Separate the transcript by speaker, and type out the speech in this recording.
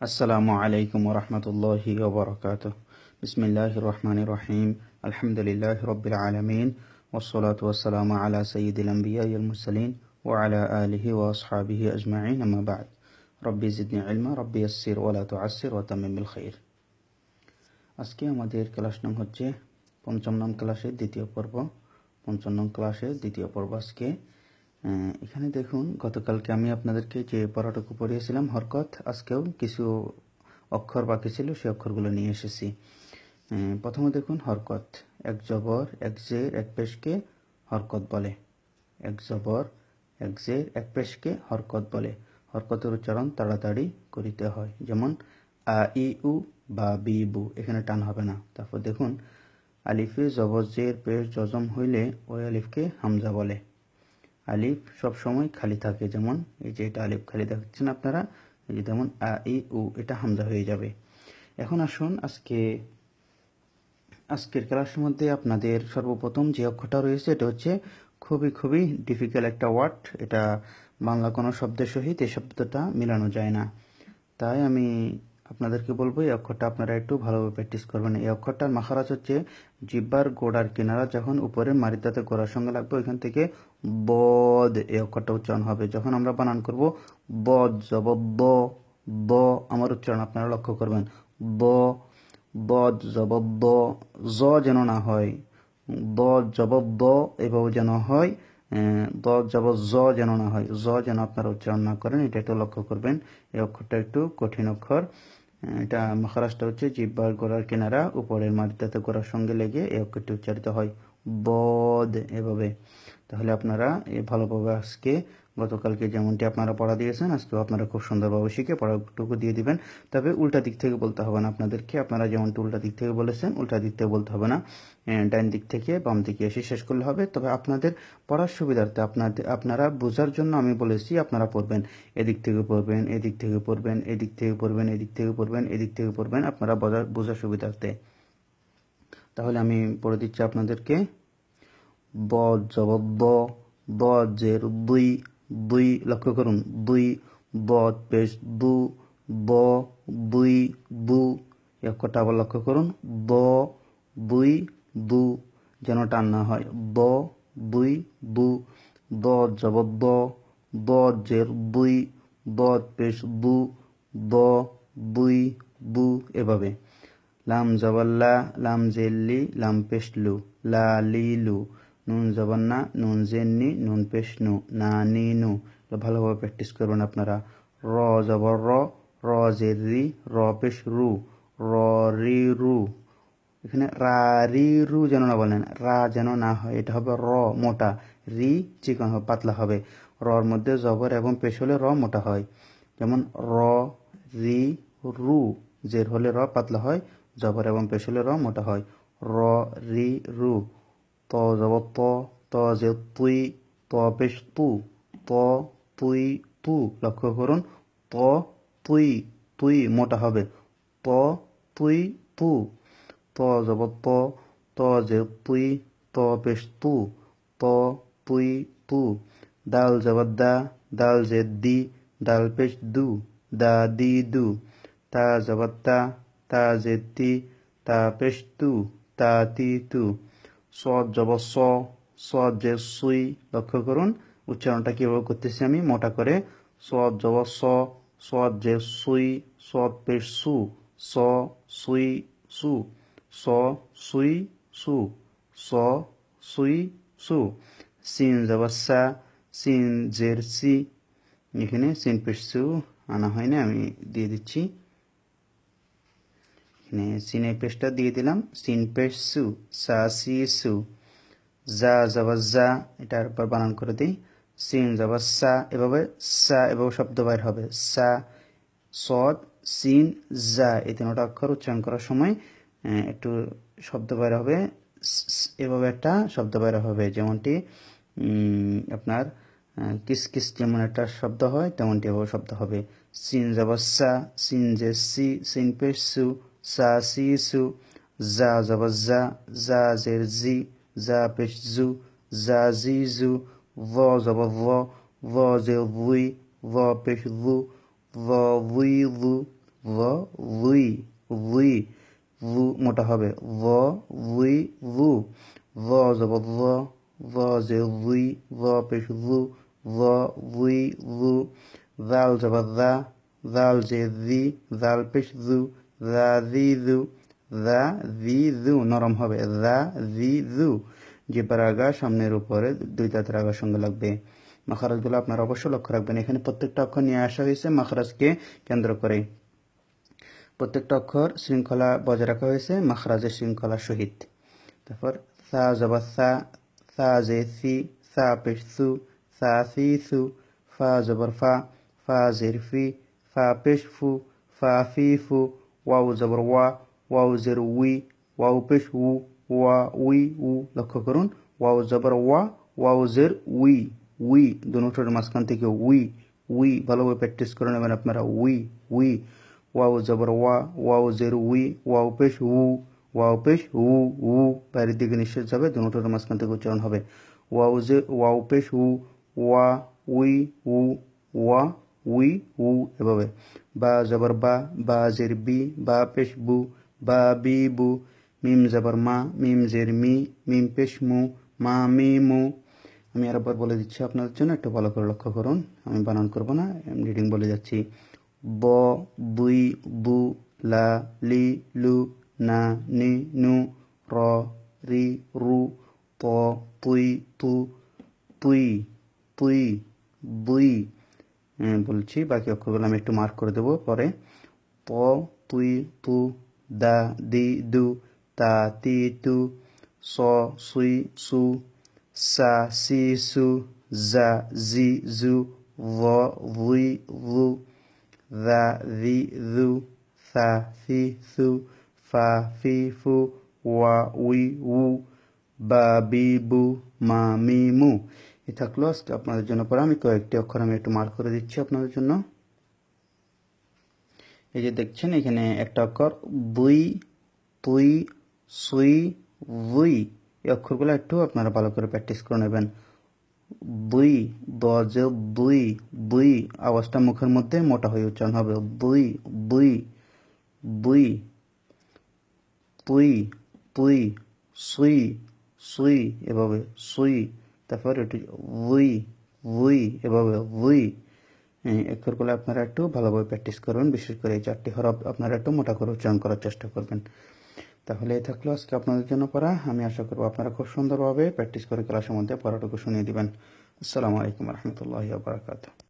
Speaker 1: আসসালামু আলাইকুম রহমতুল্লাহি ওবরকাত বিসমিল্লাহ রহমান রহিম আলহামদুলিল্লাহ রবিল আলমিন ওসলাত ওসালাম আলা সঈদুল আম্বিয়া মুরসালিন ও আলা আলহি ও আসহাবিহি আজমাইন আমাবাদ রব্বি জিদনি ইলমা রব্বি আসির ওলা তো আসির ও তামিমুল খৈর আজকে আমাদের ক্লাস নাম হচ্ছে পঞ্চম নাম ক্লাসের দ্বিতীয় পর্ব পঞ্চম নাম ক্লাসের দ্বিতীয় পর্ব আজকে আহ, এখানে দেখুন, গতকালকে আমি আপনাদেরকে যে পড়াটুকু পড়িয়েছিলাম, হরকত, আজকেও কিছু অক্ষর বাকি ছিল, সেই অক্ষরগুলো নিয়ে এসেছি। প্রথমে দেখুন, হরকত। এক জবর, এক জের, এক পেশকে হরকত বলে। এক জবর, এক জের, এক পেশকে হরকত বলে। হরকতের উচ্চারণ তাড়াতাড়ি করিতে হয়। যেমন, আ, ই, উ, বা, বি, বু, এখানে টান হবে না। তারপর দেখুন, আলিফে জবর, জের, পেশ, জজম হইলে ওই আলিফকে হামজা বলে। আলিফ সব সময় খালি থাকে, যেমন এই যে এটা আলিফ খালি দেখছেন আপনারা, এই যে যেমন আ, ই, উ, এটা হামজা হয়ে যাবে। এখন আসুন আজকে, আজকের ক্লাসের মধ্যে আপনাদের সর্বপ্রথম যে অক্ষরটা রয়েছে, এটা হচ্ছে খুবই খুবই ডিফিকাল্ট একটা ওয়ার্ড এটা বাংলা কোনো শব্দের সহিত এই শব্দটা মিলানো যায় না। তাই আমি আপনাদেরকে বলব, এই অক্ষরটা আপনারা একটু ভালোভাবে প্র্যাকটিস করবেন। এই অক্ষরটার মাখারাজ হচ্ছে জিব্বার গোড়ার কিনারা যখন উপরে মারিদাতে গোড়ার সঙ্গে লাগবে, ওইখান থেকে বদ, এই অক্ষরটা উচ্চারণ হবে। যখন আমরা বানান করব, বদ, জব, ব ব, আমার উচ্চারণ আপনারা লক্ষ্য করবেন। ব, বদ, জব, ব, জ যেন না হয়। দ জব দ এভাবে যেন হয়। দ যাব জ যেন না হয়, জ যেন আপনারা উচ্চারণ না করেন, এটা একটু লক্ষ্য করবেন। এই অক্ষরটা একটু কঠিন অক্ষর। এটা মহারাষ্ট্র হচ্ছে জিব্বার গোড়ার কিনারা, উপরের মাটিতে গোড়ার সঙ্গে লেগে এই অক্ষরটি উচ্চারিত হয়। বদ এভাবে। তাহলে আপনারা এই ভালোভাবে আজকে গতকালকে যেমনটি আপনারা পড়া দিয়েছেন, আজকেও আপনারা খুব সুন্দরভাবে শিখে পড়াটুকু দিয়ে দিবেন। তবে উল্টা দিক থেকে বলতে হবে না আপনাদেরকে। আপনারা যেমনটি উল্টা দিক থেকে বলেছেন, উল্টা দিক থেকে বলতে হবে না। ডাইন দিক থেকে বাম দিকে এসে শেষ করলে হবে। তবে আপনাদের পড়ার সুবিধার্থে আপনাদের আপনারা বোঝার জন্য আমি বলেছি, আপনারা পড়বেন। এদিক থেকে পড়বেন, এদিক থেকে পড়বেন, এদিক থেকে পড়বেন, এদিক থেকে পড়বেন, এদিক থেকে পড়বেন, আপনারা বোঝার বোঝার সুবিধার্থে। তাহলে আমি পড়ে দিচ্ছি আপনাদেরকে। ব জব ব। ব, জের, দুই। দুই লক্ষ্য করুন দুই ব পেশ দু ব দুই দু অক্ষরটা আবার লক্ষ্য করুন, ব দুই দু যেন টান না হয়। ব দুই দু দ জব দ দ জের দুই দ পেশ দু দ দুই দু এভাবে। লাম জবাল্লা লাম জেল্লি লাম পেশলু লা লিলু নুন জবান্না নুন জেন্নি, নুন পেশনু না নিনু এগুলো ভালোভাবে প্র্যাকটিস করবেন আপনারা। র জবর র র জেরি, র পেশ রু, র রি রু। এখানে রা, রি, রু যেন না বলেন, রা যেন না হয়, এটা হবে র, মোটা। রি, চিকন হবে, পাতলা হবে। রর মধ্যে জবর এবং পেশ হলে র মোটা হয়। যেমন র, রি, রু। জের হলে র পাতলা হয়, জবর এবং পেশ হলে র মোটা হয়। র, রি, রু। ত জব ত ত যে তুই ত পেশ তু ত তুই তু লক্ষ্য করুন ত তুই তুই মোটা হবে ত তুই তু ত জব ত ত যে তুই ত পেশ তু ত তুই তু জবর দা দাল যে দি দাল পেশ দু দা দি দু তা জবর তা তা তি তা পেশ তু তা তি তু স জব স স যে সুই লক্ষ্য করুন। উচ্চারণটা কীভাবে করতেছি আমি? মোটা করে স জব স স যে সুই স পেশ সু স সুই সু। স সুই সু স সুই সু সিন জব সা সিন জের সি এখানে সিন পেশ সু আনা হয় না আমি দিয়ে দিচ্ছি। এখানে সিনের পেস্টটা দিয়ে দিলাম। সিন পেশ সু, সা, সি, সু। জা জবা জা এটার উপর বানান করে দিই। সিন, জবা, সা, এভাবে সা এভাবে শব্দ বাইর হবে। সা, সদ, সিন জা এই তিনটা অক্ষর উচ্চারণ করার সময় একটু শব্দ বাইর হবে। এভাবে একটা শব্দ বাইর হবে। যেমনটি আপনার কিস কিস যেমন একটা শব্দ হয়, তেমনটি এভাবে শব্দ হবে। সিন, জবা, সা, সিন জে সি, সিন পেশ সু ساسیسو زا زبزا زا زرزی زا پشزو زا زیزو وا زبوا وا زروی وا پشزو وا ویزو وا وی وی ভু মোটা হবে ভ উই ভু ভ জব ভ ভ জে উই ভ পেশ ভু ভ উই ভু জাল জব জা জাল জে জি জাল পেশ জু দা জি জু দা জি জু নরম হবে। দা জি জু জিব্বার আগা সামনের উপরে দুই দাঁতের আগার সঙ্গে লাগবে। মাখারাজগুলো আপনারা অবশ্যই লক্ষ্য রাখবেন। এখানে প্রত্যেকটা অক্ষর নিয়ে আসা হয়েছে মাখারাজকে কেন্দ্র করে। প্রত্যেকটা অক্ষর শৃঙ্খলা বজায় রাখা হয়েছে মাখরাজের শৃঙ্খলার সহিত। তারপর সা জবা সা সা জে সি, সা পেশ সু, সা সি সু, ফা জবর ফা ফা জের ফি, ফা পেশ ফু, ফা ফি ফু ওয়াও জবর ওয়া ওয়াও জের উই ওয়াও পেশ উ ওয়া উই উ লক্ষ্য করুন ওয়াও জবর ওয়া ওয়াও জের উই উই দুটোর মাঝখান থেকে উই উই ভালোভাবে প্র্যাকটিস করে নেবেন আপনারা উই উই ওয়াও জবর ওয়া ওয়াও জের উই ওয়াও পেশ উ ওয়াও পেশ উ উ বাইরের দিকে নিঃশ্বাস যাবে দুটোর মাঝখান থেকে উচ্চারণ হবে ওয়াও জে ওয়াও পেশ উ ওয়া উই উ ওয়া উই উ এভাবে বা জবর বা বা জের বি, বা পেশ বু, বা বি বু, মিম জবর মা, মিম জের মি, মিম পেশ মু, মা মি মু। আমি আরেকবার বলে দিচ্ছি আপনাদের জন্য, একটু ভালো করে লক্ষ্য করুন। আমি বানান করব না রিডিং বলে যাচ্ছি। ব বুই বু, লা, লি, লু, না, নি, নু, র, রি, রু, প পুই তু, তুই তুই বুই বলছি, বাকি অক্ষরগুলো আমি একটু মার্ক করে দেবো পরে। প তুই তু, দা, দি, দু, তা, তি, তু, স, সুই, সু, সা, সি, সু, জা, জি, জু, ভ, ভুই, ভু দা রি, রু, সা, ফি, সু, ফা, ফি, ফু, ওয়া, উই, উ, বা, বি, বু, মা, মি, মু। এ থাকল আজকে আপনাদের জন্য পরে আমি কয়েকটি অক্ষর আমি একটু মার্ক করে দিচ্ছি আপনাদের জন্য। এই যে দেখছেন, এখানে একটা অক্ষর, বুই পুই সুই বুই এই অক্ষরগুলো একটু আপনারা ভালো করে প্র্যাকটিস করে নেবেন। বুই, বজ, বুই বুই, আওয়াজটা মুখের মধ্যে মোটা হয়ে উচ্চারণ হবে। বুই বুই বুই পুই পুই সুই সুই, এভাবে সুই তারপর এটি উই উই, এভাবে উই অক্ষরগুলো আপনারা একটু ভালোভাবে প্র্যাকটিস করবেন বিশেষ করে এই চারটি হরফ আপনারা একটু মোটা করে উচ্চারণ করার চেষ্টা করবেন। তাহলে এই থাকল আজকে আপনাদের জন্য পড়া। আমি আশা করব আপনারা খুব সুন্দরভাবে প্র্যাকটিস করে ক্লাসের মধ্যে পড়াটুকু শুনিয়ে দেবেন। আসসালামু আলাইকুম রহমতুল্লাহ বারকাত